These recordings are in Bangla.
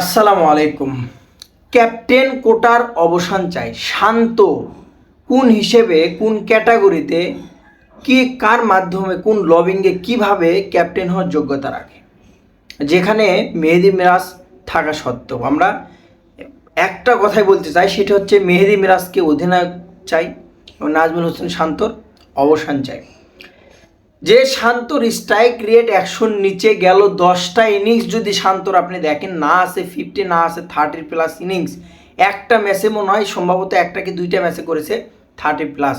আসসালামু আলাইকুম। ক্যাপ্টেন কোটার অবসান চাই। শান্ত, কোন হিসেবে, কোন ক্যাটাগরিতে, কি কার মাধ্যমে, কোন লবিংয়ে, কীভাবে ক্যাপ্টেন হওয়ার যোগ্যতা রাখে? যেখানে মেহেদি মিরাজ থাকা সত্ত্বেও আমরা একটা কথাই বলতে চাই, সেটা হচ্ছে মেহেদি মিরাজকে অধিনায়ক চাই এবং নাজমুল হোসেন শান্তর অবসান চাই। যে শান্তর স্ট্রাইক রেট একশোর নিচে গেল দশটা ইনিংস যদি শান্তর আপনি দেখেন, না আসে ফিফটি না আসে থার্টির প্লাস ইনিংস একটা ম্যাচে মনে হয় সম্ভবত একটা কি দুইটা ম্যাচে করেছে থার্টি প্লাস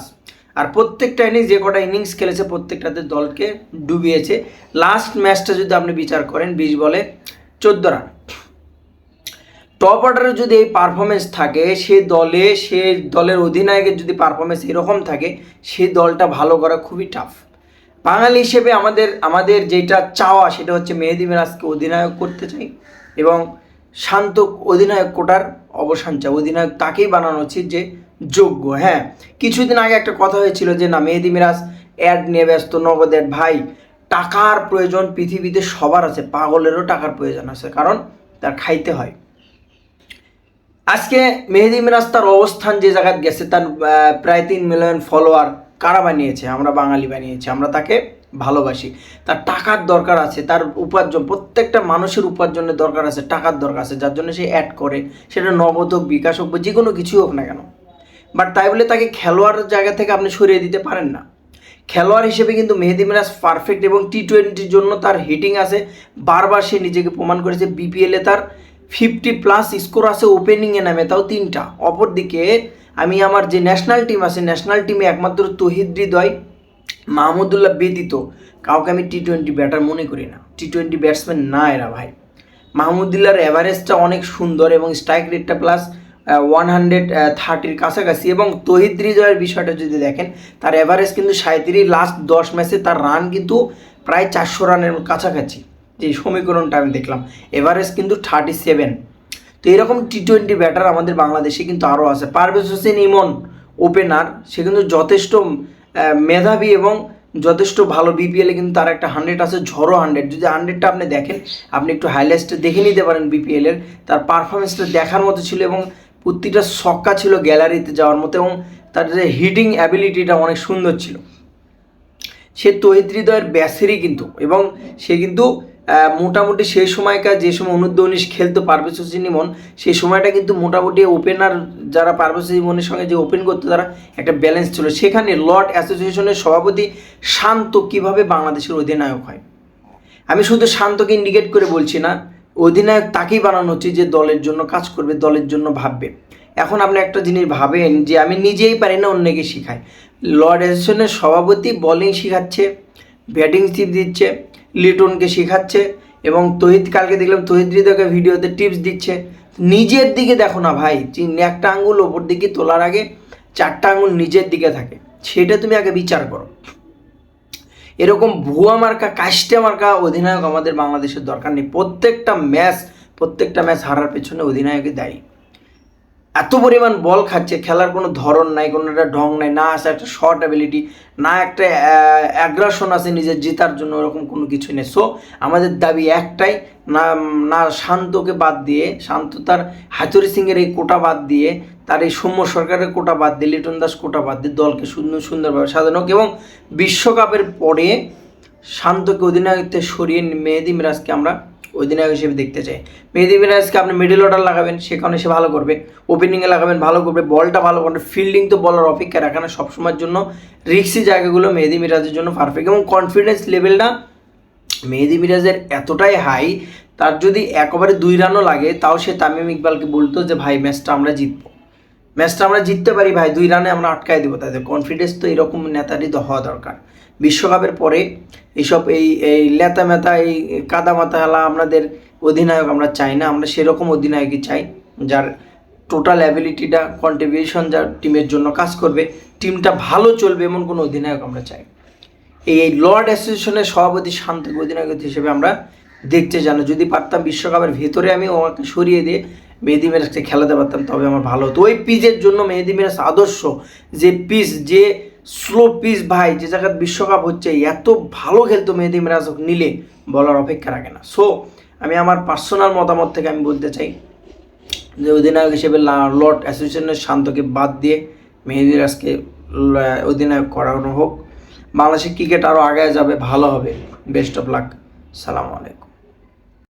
আর প্রত্যেকটা ইনিংস যে কটা ইনিংস খেলেছে প্রত্যেকটাতে দলকে ডুবিয়েছে। লাস্ট ম্যাচটা যদি আপনি বিচার করেন, বিশ বলে চোদ্দ রান টপ অর্ডারে যদি এই পারফরমেন্স থাকে, সে দলে, সে দলের অধিনায়কের যদি পারফরমেন্স এরকম থাকে, সে দলটা ভালো করা খুবই টাফ বাঙালি হিসেবে আমাদের আমাদের যেটা চাওয়া সেটা হচ্ছে মেহেদি মিরাজকে অধিনায়ক করতে চাই এবং শান্ত অধিনায়ক কোটার অবসান চাই। অধিনায়ক তাকেই বানানো উচিত যে যোগ্য। হ্যাঁ কিছুদিন আগে একটা কথা হয়েছিল যে, না, মেহেদি মিরাজ অ্যাড নিয়ে ব্যস্ত, নগদ অ্যাড ভাই, টাকার প্রয়োজন পৃথিবীতে সবার আছে, পাগলেরও টাকার প্রয়োজন আছে, কারণ তার খাইতে হয়। আজকে মেহেদি মিরাজ তার অবস্থান যে জায়গায় গেছে, তার প্রায় তিন মিলিয়ন ফলোয়ার কারা বানিয়েছে? আমরা বাঙালি বানিয়েছি, আমরা তাকে ভালোবাসি। তার টাকার দরকার আছে, তার উপার্জন, প্রত্যেকটা মানুষের উপার্জনের দরকার আছে, টাকার দরকার আছে, যার জন্য সে অ্যাড করে, সেটা নগদ হোক, বিকাশ হোক, বা যে কোনো কিছুই হোক না কেন। বাট তাই বলে তাকে খেলোয়াড়ের জায়গা থেকে আপনি সরিয়ে দিতে পারেন না। খেলোয়াড় হিসেবে কিন্তু মেহেদি মিরাজ পারফেক্ট এবং টি টোয়েন্টির জন্য তার হিটিং আছে। বারবার সে নিজেকে প্রমাণ করেছে বিপিএলে তার ফিফটি প্লাস স্কোর আছে ওপেনিংয়ে নামে, তাও তিনটা। অপরদিকে আমি আমার যে ন্যাশনাল টিম আছে ন্যাশনাল টিমে একমাত্র তহিদ হৃদয় মাহমুদুল্লাহ ব্যতীত কাউকে আমি টি টোয়েন্টি ব্যাটার মনে করি না। টি টোয়েন্টি ব্যাটসম্যান না এরা ভাই। মাহমুদুল্লাহর অ্যাভারেজটা অনেক সুন্দর এবং স্ট্রাইক রেটটা প্লাস ওয়ান হান্ড্রেড থার্টির কাছাকাছি এবং তহিদ হৃদয়ের বিষয়টা যদি দেখেন, তার অ্যাভারেজ কিন্তু সাঁত্রিশ লাস্ট দশ ম্যাচে তার রান কিন্তু প্রায় চারশো রানের কাছাকাছি। যে সমীকরণটা আমি দেখলাম এভারেজ কিন্তু থার্টি সেভেন তো এরকম টি টোয়েন্টি ব্যাটার আমাদের বাংলাদেশে কিন্তু আরও আছে। পারভেজ হোসেন ইমন ওপেনার সে কিন্তু যথেষ্ট মেধাবী এবং যথেষ্ট ভালো বিপিএলে কিন্তু তার একটা হান্ড্রেড আছে, ঝড়ো হান্ড্রেড যদি হান্ড্রেডটা আপনি দেখেন, আপনি একটু হাইলাইটসটা দেখে নিতে পারেন বিপিএলের তার পারফরমেন্সটা দেখার মতো ছিল এবং প্রতিটা ছক্কা ছিল গ্যালারিতে যাওয়ার মতো এবং তার যে হিটিং অ্যাবিলিটিটা অনেক সুন্দর ছিল। সে তহিদ ব্যাসেরই কিন্তু এবং সে কিন্তু মোটামুটি সেই সময়কার যে সময় অনুদ্য উনিশ খেলতো পারভেজ হোসেন ইমন সেই সময়টা কিন্তু মোটামুটি ওপেনার যারা পারভেজ ইমনের সঙ্গে যে ওপেন করতো তারা একটা ব্যালেন্স ছিল। সেখানে লর্ড অ্যাসোসিয়েশনের সভাপতি শান্ত কীভাবে বাংলাদেশের অধিনায়ক হয়? আমি শুধু শান্তকে ইন্ডিকেট করে বলছি না, অধিনায়ক তাকেই বানানো উচিত যে দলের জন্য কাজ করবে, দলের জন্য ভাববে। এখন আপনি একটা জিনিস ভাবেন যে আমি নিজেই পারি না অন্যকে শেখাই লর্ড অ্যাসোসিয়েশনের সভাপতি বলিং শেখাচ্ছে ব্যাটিং টিপ দিচ্ছে লিটনকে শেখাচ্ছে এবং তহিদ কালকে দেখলাম তহিদ হৃদয়কে ভিডিওতে টিপস দিচ্ছে। নিজের দিকে দেখো না ভাই একটা আঙ্গুল, ওপর দিকে তোলার আগে চারটা আঙ্গুল নিজের দিকে থাকে। সেটা তুমি আগে বিচার করো। এরকম ভুয়া মার্কা কাস্টে মার্কা অধিনায়ক আমাদের বাংলাদেশের দরকার নেই। প্রত্যেকটা ম্যাচ প্রত্যেকটা ম্যাচ হারার পেছনে অধিনায়কই দায়ী। এত পরিমাণ বল খাচ্ছে, খেলার কোনো ধরন নাই, কোনো একটা ঢং নাই, না আছে একটা শর্ট অ্যাবিলিটি না একটা অ্যাগ্রাসন আছে নিজের জেতার জন্য, ওরকম কোনো কিছু নেই। সো আমাদের দাবি একটাই, না না শান্তকে বাদ দিয়ে, শান্ত তার হাতুরি সিংয়ের এই কোটা বাদ দিয়ে, তার এই সৌম্য সরকারের কোটা বাদ দিয়ে, লিটন দাস কোটা বাদ দিয়ে দলকে সুন্দর, সুন্দরভাবে সাজানো হোক এবং বিশ্বকাপের পরে শান্তকে অধিনায়কত্বে সরিয়ে মেহেদি মিরাজকে আমরা অধিনায়ক হিসেবে দেখতে চাই। মেহেদি মিরাজকে আপনি মিডল অর্ডার লাগাবেন সেখানে সে ভালো করবে। ওপেনিংয়ে লাগাবেন, ভালো করবে বলটা ভালো করবে। ফিল্ডিং তো বলার অপেক্ষা রাখে না সবসময়ের জন্য। রিক্সি জায়গাগুলো মেহেদি মিরাজের জন্য পারফেক্ট এবং কনফিডেন্স লেভেলটা মেহেদি মিরাজের এতটাই হাই তার যদি একেবারে দুই রানও লাগে, তাও সে তামিম ইকবালকে বলতো যে, ভাই ম্যাচটা আমরা জিতবো। ম্যাচটা আমরা জিততে পারি, ভাই, দুই রানে আমরা আটকায় দেবো তাদের। কনফিডেন্স তো এরকম নেতারই তো হওয়া দরকার। বিশ্বকাপের পরে এইসব এই এই লেতা মেতা এই কাদা মাথা হেলা আমাদের অধিনায়ক আমরা চাই না। আমরা সেরকম অধিনায়কই চাই, যার টোটাল অ্যাবিলিটিটা কন্ট্রিবিউশন যার টিমের জন্য কাজ করবে টিমটা ভালো চলবে এমন কোনো অধিনায়ক আমরা চাই এই এই লর্ড অ্যাসোসিয়েশনের সভাপতি শান্ত অধিনায়ক হিসেবে আমরা দেখতে জানো, যদি পারতাম বিশ্বকাপের ভেতরে আমি ওকে সরিয়ে দিয়ে মেহেদি মিরাজকে খেলাতে পারতাম, তবে আমার ভালো হতো। ওই পিচের জন্য মেহেদি মিরাজ আদর্শ, যে পিচ, যে স্লো পিচ, ভাই, যে জায়গায় বিশ্বকাপ হচ্ছে, এত ভালো খেলতো মেহেদি মিরাজ নিলে, বলার অপেক্ষা রাখে না। সো আমি আমার পার্সোনাল মতামত থেকে আমি বলতে চাই যে, অধিনায়ক হিসেবে লর্ড অ্যাসোসিয়েশনের শান্তকে বাদ দিয়ে মেহেদি রাজকে অধিনায়ক করানো হোক। বাংলাদেশের ক্রিকেট আরও আগে যাবে, ভালো হবে। বেস্ট অফ লাক সালাম আলাইকুম।